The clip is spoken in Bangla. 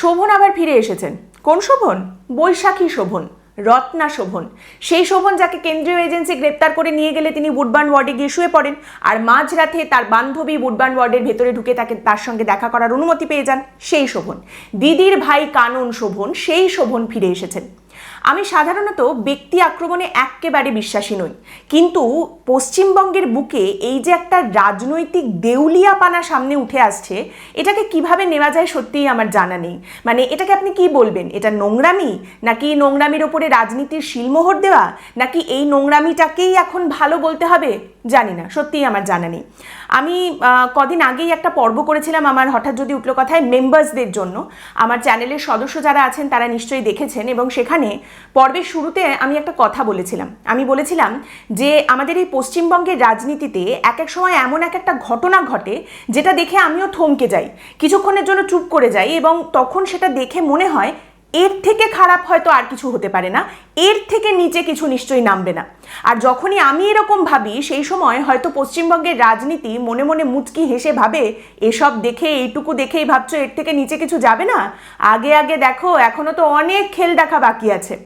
শোভন আবার ফিরে এসেছেন। কোন শোভন? বৈশাখী শোভন, রত্না শোভন। সেই শোভন যাকে কেন্দ্রীয় এজেন্সি গ্রেপ্তার করে নিয়ে গেলে তিনি বুডবান ওয়ার্ডে গিয়ে শুয়ে পড়েন আর মাঝরাতে তার বান্ধবী বুডবান ওয়ার্ডের ভেতরে ঢুকে তাকে তার সঙ্গে দেখা করার অনুমতি পেয়ে যান সেই শোভন। দিদির ভাই কানন শোভন, সেই শোভন ফিরে এসেছেন। আমি সাধারণত ব্যক্তি আক্রমণে একেবারে বিশ্বাসী নই। কিন্তু পশ্চিমবঙ্গের বুকে এই যে একটা রাজনৈতিক দেউলিয়াপানা সামনে উঠে আসছে, এটাকে কীভাবে নেওয়া যায় সত্যিই আমার জানা নেই। মানে এটাকে আপনি কি বলবেন? এটা নোংরামি? নাকি নোংরামির ওপরে রাজনীতির শিলমোহর দেওয়া? নাকি এই নোংরামিটাকেই এখন ভালো বলতে হবে? জানি না, সত্যিই আমার জানা নেই। আমি কদিন আগেই একটা পর্ব করেছিলাম আমার হঠাৎ যদি উঠল কথায় মেম্বার্সদের জন্য। আমার চ্যানেলের সদস্য যারা আছেন তারা নিশ্চয়ই দেখেছেন এবং সেখানে পর্বের শুরুতে আমি একটা কথা বলেছিলাম। আমি বলেছিলাম যে আমাদের এই পশ্চিমবঙ্গের রাজনীতিতে এক এক সময় এমন এক একটা ঘটনা ঘটে যেটা দেখে আমিও থমকে যাই। কিছুক্ষণের জন্য চুপ করে যাই এবং তখন সেটা দেখে মনে হয় এর থেকে খারাপ হয়তো আর কিছু হতে পারে না, এর থেকে নিচে কিছু নিশ্চয়ই নামবে না। আর যখনই আমি এরকম ভাবি, সেই সময় হয়তো পশ্চিমবঙ্গের রাজনীতি মনে মনে মুচকি হেসে ভাবে, এসব দেখে, এইটুকু দেখেই ভাবছ এর থেকে নিচে কিছু যাবে না? আগে আগে দেখো এখনও তো অনেক খেল দেখা বাকি আছে।